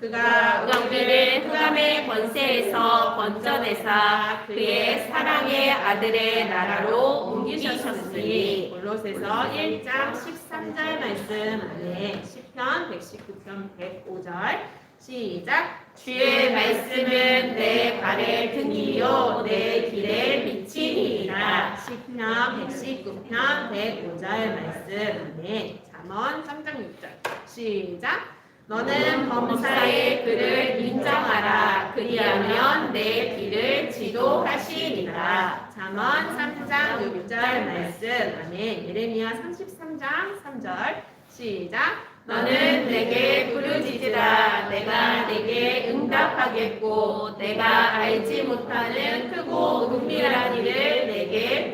그가 우리를 흑암의 권세에서 건져내사 그의 사랑의 아들의 나라로 옮기셨으니 골로새서 1장 13절 말씀 안에 시편 119편 105절. 시작. 주의 말씀은 내 발의 등이요 내 길의 빛이니이다. 시편 119편 105절 말씀 안에 잠언 3장 6절. 시작. 너는 범사의 그를 인정하라 그리하면 내 길을 잠언 3장 6절 말씀. 안에 예레미야 33장 3절. 시작. 너는 내게 부르짖으라. 내가 내게 응답하겠고 내가 알지 못하는 크고 은밀한 일을 내게.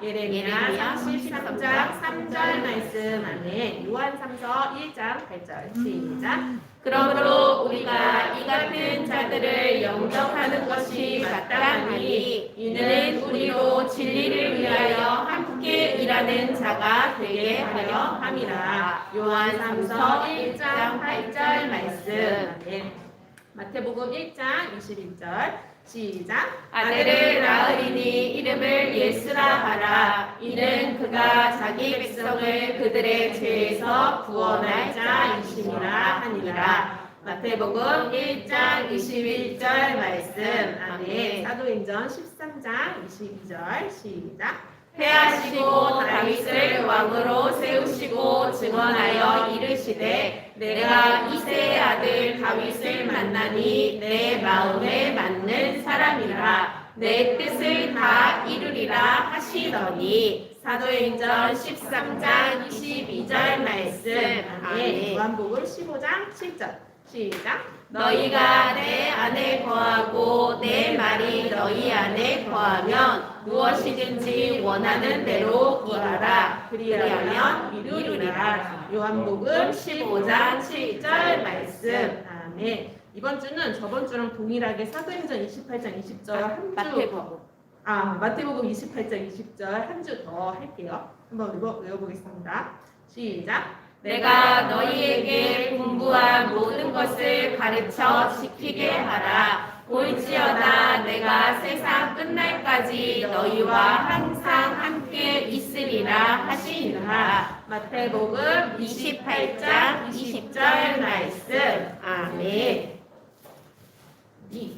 예레미야 33장 3절 말씀 안에 요한 3서 1장 8절 시작. 그러므로 우리가 이 같은 자들을 영접하는 것이 마땅하니 이는 우리로 진리를 위하여 함께 일하는 자가 되게 하려 함이라. 요한 3서 1장 8절 말씀 마태복음 1장 21절 시작 아들을 낳으리니 이름을 예수라 하라. 이는 그가 자기 백성을 그들의 죄에서 구원할 자이시니라 하니라. 마태복음 1장 21절 말씀 안에 사도행전 13장 22절 시작 패하시고 다윗을 왕으로 세우시고 이르시되 내가 이세의 아들 다윗을 만나니 내 마음에 맞는 사람이라. 내 뜻을 다 이루리라 하시더니. 사도행전 13장 22절 말씀. 안에 아멘. 요한복음 15장 7절 시작. 너희가 내 안에 거하고 내 말이 너희 안에 거하면 무엇이든지 원하는 대로 구하라. 그리하면 이루리라. 요한복음 15장 7절 말씀. 아멘. 이번 주는 저번 주랑 동일하게 사도행전 28장 20절 한주. 마태복음. 아 마태복음 28장 20절 한 주 더 할게요. 한번 외워, 외워보겠습니다. 시작 내가 너희에게 공부한 모든 것을 가르쳐 지키게 하라. 볼지어다 내가 세상 끝날까지 너희와 항상 함께 있으리라 하시니라. 마태복음 28장 20절 말씀. 아멘. 이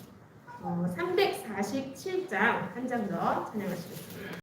어, 347장 한 장 더 찬양하시겠습니다.